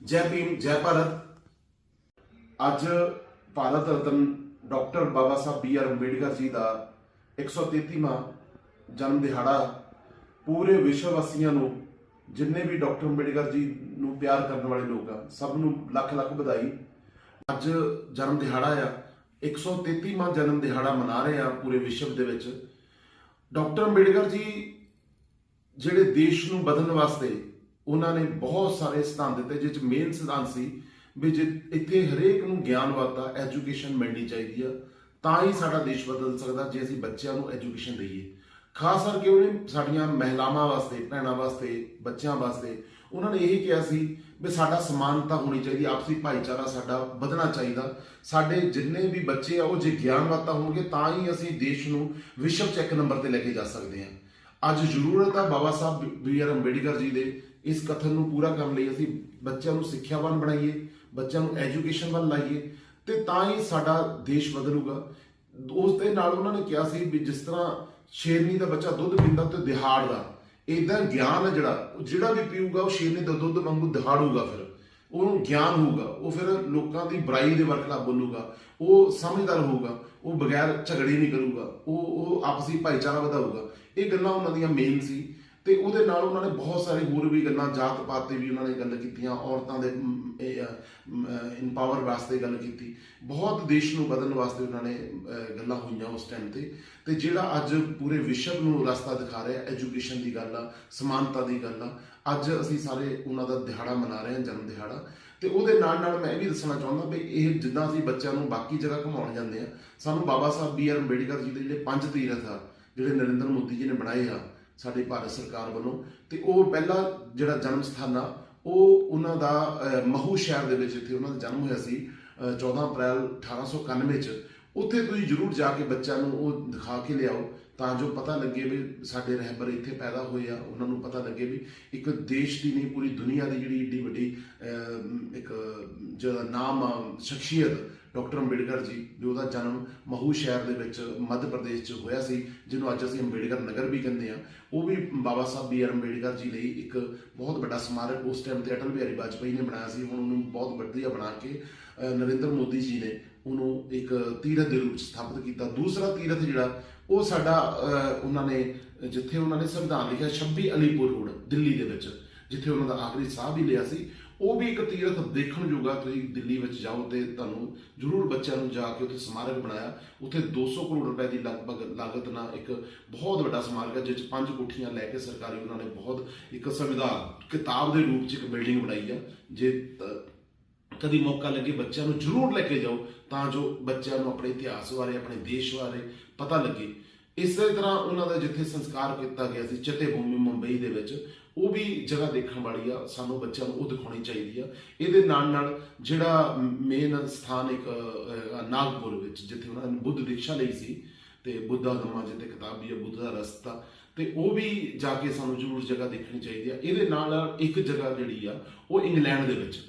ਜੈ ਭੀਮ, ਜੈ ਭਾਰਤ। ਅੱਜ Bharat Ratna doctor Baba Saheb B R Ambedkar ji ਦਾ 133ਵਾਂ ਜਨਮ ਦਿਹਾੜਾ ਪੂਰੇ ਵਿਸ਼ਵ ਵਾਸੀਆਂ ਨੂੰ, ਜਿੰਨੇ ਵੀ ਡਾਕਟਰ ਅੰਬੇਡਕਰ ਜੀ ਨੂੰ ਪਿਆਰ ਕਰਨ ਵਾਲੇ ਲੋਕ ਆ, ਸਭ ਨੂੰ ਲੱਖ ਲੱਖ ਵਧਾਈ। ਅੱਜ ਜਨਮ ਦਿਹਾੜਾ ਆ 133ਵਾਂ ਜਨਮ ਦਿਹਾੜਾ ਮਨਾ ਰਹੇ ਆ ਪੂਰੇ ਵਿਸ਼ਵ ਦੇ ਵਿੱਚ। ਡਾਕਟਰ ਅੰਬੇਡਕਰ ਜੀ, ਜਿਹੜੇ ਦੇਸ਼ ਨੂੰ ਬਦਲਣ ਵਾਸਤੇ ਉਹਨਾਂ ਨੇ ਬਹੁਤ ਸਾਰੇ ਸਿਧਾਂਤ ਦਿੱਤੇ ਜਿਸ ਚ ਮੇਨ ਸਿਧਾਂਤ ਸੀ ਵੀ ਜੇ ਇੱਥੇ ਹਰੇਕ ਨੂੰ ਗਿਆਨ ਵਾਤਾ ਐਜੂਕੇਸ਼ਨ ਮਿਲਣੀ ਚਾਹੀਦੀ ਆ, ਤਾਂ ਹੀ ਸਾਡਾ ਦੇਸ਼ ਬਦਲ ਸਕਦਾ, ਜੇ ਅਸੀਂ ਬੱਚਿਆਂ ਨੂੰ ਐਜੂਕੇਸ਼ਨ ਦਈਏ। ਖਾਸ ਕਰਕੇ ਉਹਨੇ ਸਾਡੀਆਂ ਮਹਿਲਾਵਾਂ ਵਾਸਤੇ, ਭੈਣਾਂ ਵਾਸਤੇ, ਬੱਚਿਆਂ ਵਾਸਤੇ, ਉਹਨਾਂ ਨੇ ਇਹੀ ਕਿਹਾ ਸੀ ਵੀ ਸਾਡਾ ਸਮਾਨਤਾ ਹੋਣੀ ਚਾਹੀਦੀ, ਆਪਸੀ ਭਾਈਚਾਰਾ ਸਾਡਾ ਵਧਣਾ ਚਾਹੀਦਾ। ਸਾਡੇ ਜਿੰਨੇ ਵੀ ਬੱਚੇ ਆ, ਉਹ ਜੇ ਗਿਆਨਵਾਤਾ ਹੋਣਗੇ, ਤਾਂ ਹੀ ਅਸੀਂ ਦੇਸ਼ ਨੂੰ ਵਿਸ਼ਵ ਚ ਇੱਕ ਨੰਬਰ ਤੇ ਲੈ ਕੇ ਜਾ ਸਕਦੇ ਹਾਂ। ਅੱਜ ਜ਼ਰੂਰਤ ਹੈ ਬਾਬਾ ਸਾਹਿਬ ਬੀ ਆਰ ਅੰਬੇਡਕਰ ਜੀ ਦੇ ਇਸ ਕਥਨ ਨੂੰ ਪੂਰਾ ਕਰਨ ਲਈ ਅਸੀਂ ਬੱਚਿਆਂ ਨੂੰ ਸਿੱਖਿਆਵਾਨ ਬਣਾਈਏ, ਬੱਚਿਆਂ ਨੂੰ ਐਜੂਕੇਸ਼ਨ ਵੱਲ ਲਾਈਏ ਤੇ ਤਾਂ ਹੀ ਸਾਡਾ ਦੇਸ਼ ਬਦਲੂਗਾ। ਉਸ ਦੇ ਨਾਲ ਉਹਨਾਂ ਨੇ ਕਿਹਾ ਸੀ ਵੀ ਜਿਸ ਤਰ੍ਹਾਂ ਸ਼ੇਰਨੀ ਦਾ ਬੱਚਾ ਦੁੱਧ ਪੀਂਦਾ ਤੇ ਦਿਹਾੜਦਾ। ਇਦਾਂ ਗਿਆਨ ਹੈ ਜਿਹੜਾ, ਉਹ ਜਿਹੜਾ ਵੀ ਪੀਊਗਾ ਉਹ ਸ਼ੇਰਨੀ ਦਾ ਦੁੱਧ ਵਾਂਗੂ ਦਿਹਾੜੂਗਾ ਫਿਰ। ਉਹਨੂੰ ਗਿਆਨ ਹੋਊਗਾ, ਉਹ ਫਿਰ ਲੋਕਾਂ ਦੀ ਬੁਰਾਈ ਦੇ ਵਰਖਲਾ ਬੋਲੂਗਾ, ਉਹ ਸਮਝਦਾਰ ਹੋਊਗਾ, ਉਹ ਬਗੈਰ ਝਗੜੇ ਨਹੀਂ ਕਰੂਗਾ, ਉਹ ਉਹ ਆਪਸੀ ਭਾਈਚਾਰਾ ਵਧਾਊਗਾ। ਇਹ ਗੱਲਾਂ ਉਹਨਾਂ ਦੀਆਂ ਮੇਨ ਸੀ ਤੇ ਉਹਦੇ ਨਾਲ ਉਹਨਾਂ ਨੇ ਬਹੁਤ ਸਾਰੇ ਹੋਰ ਵੀ ਗੱਲਾਂ, ਜਾਤ ਪਾਤ ਤੇ ਵੀ ਉਹਨਾਂ ਨੇ ਗੱਲ ਕੀਤੀਆਂ, ਔਰਤਾਂ ਦੇ ਇਨਪਾਵਰ ਵਾਸਤੇ ਗੱਲ ਕੀਤੀ। ਬਹੁਤ ਦੇਸ਼ ਨੂੰ ਬਦਲਣ ਵਾਸਤੇ ਉਹਨਾਂ ਨੇ ਗੱਲਾਂ ਹੋਈਆਂ ਉਸ ਟਾਈਮ ਤੇ। ਤੇ ਜਿਹੜਾ ਅੱਜ ਪੂਰੇ ਵਿਸ਼ਵ ਨੂੰ ਰਸਤਾ ਦਿਖਾ ਰਿਹਾ ਐਜੂਕੇਸ਼ਨ ਦੀ ਗੱਲ ਆ, ਸਮਾਨਤਾ ਦੀ ਗੱਲ ਆ, ਅੱਜ ਅਸੀਂ ਸਾਰੇ ਉਹਨਾਂ ਦਾ ਦਿਹਾੜਾ ਮਨਾ ਰਹੇ ਹਾਂ, ਜਨਮ ਦਿਹਾੜਾ। ਤੇ ਉਹਦੇ ਨਾਲ ਨਾਲ ਮੈਂ ਇਹ ਵੀ ਦੱਸਣਾ ਚਾਹੁੰਦਾ ਵੀ ਇਹ ਜਿੱਦਾਂ ਅਸੀਂ ਬੱਚਿਆਂ ਨੂੰ ਬਾਕੀ ਜਗ੍ਹਾ ਘੁਮਾਉਣ ਜਾਂਦੇ ਆ ਸਾਨੂੰ ਬਾਬਾ ਸਾਹਿਬ ਬੀ ਆਰ ਅੰਬੇਡਕਰ ਜੀ ਦੇ ਜਿਹੜੇ ਪੰਜ ਤੀਰਥ ਆ ਜਿਹੜੇ ਨਰਿੰਦਰ ਮੋਦੀ ਜੀ ਨੇ ਬਣਾਏ ਆ ਸਾਡੀ ਭਾਰਤ ਸਰਕਾਰ ਵੱਲੋਂ ਤੇ ਉਹ ਪਹਿਲਾ ਜਿਹੜਾ ਜਨਮ ਸਥਾਨ ਆ ਉਹ ਉਹਨਾਂ ਦਾ ਮਹੂ ਸ਼ਹਿਰ ਦੇ ਵਿੱਚ ਜਿੱਥੇ ਉਹਨਾਂ ਦਾ ਜਨਮ ਹੋਇਆ ਸੀ ਅਹ, 14 ਅਪ੍ਰੈਲ 1891 ਚ। ਉੱਥੇ ਤੁਸੀਂ ਜਰੂਰ ਜਾ ਕੇ ਬੱਚਿਆਂ ਨੂੰ ਉਹ ਦਿਖਾ ਕੇ ਲਿਆਓ ਤਾਂ ਜੋ ਪਤਾ ਲੱਗੇ ਵੀ ਸਾਡੇ ਰਹਿਬਰ ਇੱਥੇ ਪੈਦਾ ਹੋਏ ਆ। ਉਹਨਾਂ ਨੂੰ ਪਤਾ ਲੱਗੇ ਵੀ ਇੱਕ ਦੇਸ਼ ਦੀ ਨਹੀਂ ਪੂਰੀ ਦੁਨੀਆ ਦੀ ਜਿਹੜੀ ਏਡੀ ਵੱਡੀ ਇੱਕ ਜਿਹੜਾ ਨਾਮ ਆ, ਸ਼ਖਸੀਅਤ ਡਾਕਟਰ ਅੰਬੇਡਕਰ ਜੀ, ਜੋ ਉਹਦਾ ਜਨਮ ਮਹੂ ਸ਼ਹਿਰ ਦੇ ਵਿੱਚ ਮੱਧ ਪ੍ਰਦੇਸ਼ 'ਚ ਹੋਇਆ ਸੀ, ਜਿਹਨੂੰ ਅੱਜ ਅਸੀਂ ਅੰਬੇਡਕਰ ਨਗਰ ਵੀ ਕਹਿੰਦੇ ਆ ਉਹ ਵੀ ਬਾਬਾ ਸਾਹਿਬ ਬੀ ਆਰ ਅੰਬੇਡਕਰ ਜੀ ਲਈ ਇੱਕ ਬਹੁਤ ਵੱਡਾ ਸਮਾਰਕ ਉਸ ਟਾਈਮ ਤੇ ਅਟਲ ਬਿਹਾਰੀ ਵਾਜਪਾਈ ਨੇ ਬਣਾਇਆ ਸੀ। ਹੁਣ ਉਹਨੂੰ ਬਹੁਤ ਵਧੀਆ ਬਣਾ ਕੇ ਨਰਿੰਦਰ ਮੋਦੀ ਜੀ ਨੇ ਉਹਨੂੰ ਇੱਕ ਤੀਰਥ ਦੇ ਰੂਪ 'ਚ ਸਥਾਪਿਤ ਕੀਤਾ। ਦੂਸਰਾ ਤੀਰਥ ਜਿਹੜਾ, ਉਹ ਸਾਡਾ ਉਹਨਾਂ ਨੇ, ਜਿੱਥੇ ਉਹਨਾਂ ਨੇ ਸੰਵਿਧਾਨ ਲਿਖਿਆ 26 ਅਲੀਪੁਰ ਰੋਡ ਦਿੱਲੀ ਦੇ ਵਿੱਚ, ਜਿੱਥੇ ਉਹਨਾਂ ਦਾ ਆਖਰੀ ਸਾਹ ਵੀ ਲਿਆ ਸੀ। ਉਹ ਵੀ ਇੱਕ ਤੀਰਥ ਦੇਖਣ ਜੋਗਾ ਤੁਸੀਂ ਦਿੱਲੀ ਵਿੱਚ ਜਾਓ ਤੇ ਤੁਹਾਨੂੰ ਜ਼ਰੂਰ ਬੱਚਿਆਂ ਨੂੰ ਜਾ ਕੇ ਉੱਥੇ ਸਮਾਰਕ ਬਣਾਇਆ। ਉੱਥੇ 200 ਕਰੋੜ ਰੁਪਏ ਦੀ ਲਗਭਗ ਲਾਗਤ ਨਾਲ ਇੱਕ ਬਹੁਤ ਵੱਡਾ ਸਮਾਰਕ ਹੈ, ਜਿਸ 'ਚ ਪੰਜ ਕੋਠੀਆਂ ਲੈ ਕੇ ਸਰਕਾਰੀ ਉਹਨਾਂ ਨੇ ਬਹੁਤ ਇੱਕ ਸੰਵਿਧਾਨ, ਕਿਤਾਬ ਦੇ ਰੂਪ 'ਚ ਇੱਕ ਬਿਲਡਿੰਗ ਬਣਾਈ ਹੈ ਜੇ ਕਦੀ ਮੌਕਾ ਲੱਗੇ ਬੱਚਿਆਂ ਨੂੰ ਜ਼ਰੂਰ ਲੈ ਕੇ ਜਾਓ, ਤਾਂ ਜੋ ਬੱਚਿਆਂ ਨੂੰ ਆਪਣੇ ਇਤਿਹਾਸ ਬਾਰੇ, ਆਪਣੇ ਦੇਸ਼ ਬਾਰੇ ਪਤਾ ਲੱਗੇ। ਇਸੇ ਤਰ੍ਹਾਂ ਉਹਨਾਂ ਦਾ ਜਿੱਥੇ ਸੰਸਕਾਰ ਕੀਤਾ ਗਿਆ ਸੀ ਚਿੱਤੇ ਭੂਮੀ ਮੁੰਬਈ ਦੇ ਵਿੱਚ ਉਹ ਵੀ ਜਗ੍ਹਾ ਦੇਖਣ ਵਾਲੀ ਆ, ਸਾਨੂੰ ਬੱਚਿਆਂ ਨੂੰ ਉਹ ਦਿਖਾਉਣੀ ਚਾਹੀਦੀ ਆ। ਇਹਦੇ ਨਾਲ ਨਾਲ ਜਿਹੜਾ ਮੇਨ ਸਥਾਨ ਇੱਕ ਨਾਗਪੁਰ ਵਿੱਚ, ਜਿੱਥੇ ਉਹਨਾਂ ਨੇ ਬੁੱਧ ਦੀਕਸ਼ਾ ਲਈ ਸੀ ਤੇ ਬੁੱਧਾ ਧਰਮਾ ਜਿੱਤੇ ਕਿਤਾਬ ਵੀ ਹੈ ਬੁੱਧ ਦਾ ਰਸਤਾ ਤੇ ਉਹ ਵੀ ਜਾ ਕੇ ਸਾਨੂੰ ਜ਼ਰੂਰ ਜਗ੍ਹਾ ਦੇਖਣੀ ਚਾਹੀਦੀ ਆ। ਇਹਦੇ ਨਾਲ ਨਾਲ ਇੱਕ ਜਗ੍ਹਾ ਜਿਹੜੀ ਆ, ਉਹ ਇੰਗਲੈਂਡ ਦੇ ਵਿੱਚ।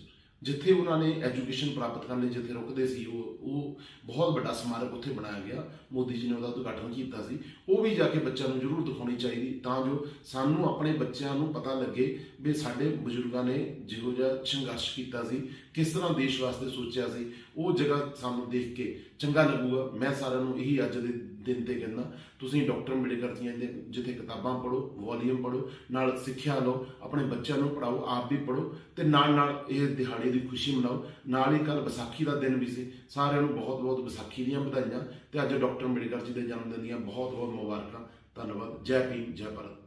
ਜਿੱਥੇ ਉਹਨਾਂ ਨੇ ਐਜੂਕੇਸ਼ਨ ਪ੍ਰਾਪਤ ਕਰਨ ਲਈ ਜਿੱਥੇ ਰੁਕਦੇ ਸੀ, ਉਹ ਉਹ ਬਹੁਤ ਵੱਡਾ ਸਮਾਰਕ ਉੱਥੇ ਬਣਾਇਆ ਗਿਆ। ਮੋਦੀ ਜੀ ਨੇ ਉਹਦਾ ਉਦਘਾਟਨ ਕੀਤਾ ਸੀ। ਉਹ ਵੀ ਜਾ ਕੇ ਬੱਚਿਆਂ ਨੂੰ ਜ਼ਰੂਰ ਦਿਖਾਉਣੀ ਚਾਹੀਦੀ, ਤਾਂ ਜੋ ਸਾਨੂੰ ਆਪਣੇ ਬੱਚਿਆਂ ਨੂੰ ਪਤਾ ਲੱਗੇ ਵੀ ਸਾਡੇ ਬਜ਼ੁਰਗਾਂ ਨੇ ਜਿਹੋ ਜਿਹਾ ਸੰਘਰਸ਼ ਕੀਤਾ ਸੀ। ਕਿਸ ਤਰ੍ਹਾਂ ਦੇਸ਼ ਵਾਸਤੇ ਸੋਚਿਆ ਸੀ, ਉਹ ਜਗ੍ਹਾ ਸਾਨੂੰ ਦੇਖ ਕੇ ਚੰਗਾ ਲੱਗੂਗਾ। ਮੈਂ ਸਾਰਿਆਂ ਨੂੰ ਇਹੀ ਅੱਜ ਦੇ ਦਿਨ ਤੇ ਕਹਿੰਦਾ, ਤੁਸੀਂ ਡਾਕਟਰ ਅੰਬੇਡਕਰ ਦੀਆਂ ਦੇ ਜਿੱਥੇ ਕਿਤਾਬਾਂ ਪੜ੍ਹੋ, ਵੋਲੀਅਮ ਪੜ੍ਹੋ, ਨਾਲ ਸਿੱਖਿਆ ਲਓ, ਆਪਣੇ ਬੱਚਿਆਂ ਨੂੰ ਪੜਾਓ ਆਪ ਵੀ ਪੜ੍ਹੋ, ਤੇ ਨਾਲ ਨਾਲ ਇਹ ਦਿਹਾੜੇ ਦੀ ਖੁਸ਼ੀ ਮਨਾਓ। ਨਾਲ ਹੀ ਕੱਲ ਵਿਸਾਖੀ ਦਾ ਦਿਨ ਵੀ ਸੀ, ਸਾਰਿਆਂ ਨੂੰ ਬਹੁਤ ਬਹੁਤ ਵਿਸਾਖੀ ਦੀਆਂ ਵਧਾਈਆਂ, ਤੇ ਅੱਜ ਡਾਕਟਰ ਅੰਬੇਡਕਰ ਜੀ ਦੇ ਜਨਮ ਦਿਨ ਦੀਆਂ ਬਹੁਤ ਬਹੁਤ ਮੁਬਾਰਕਾਂ। ਧੰਨਵਾਦ। ਜੈ ਭੀਮ, ਜੈ ਭਾਰਤ।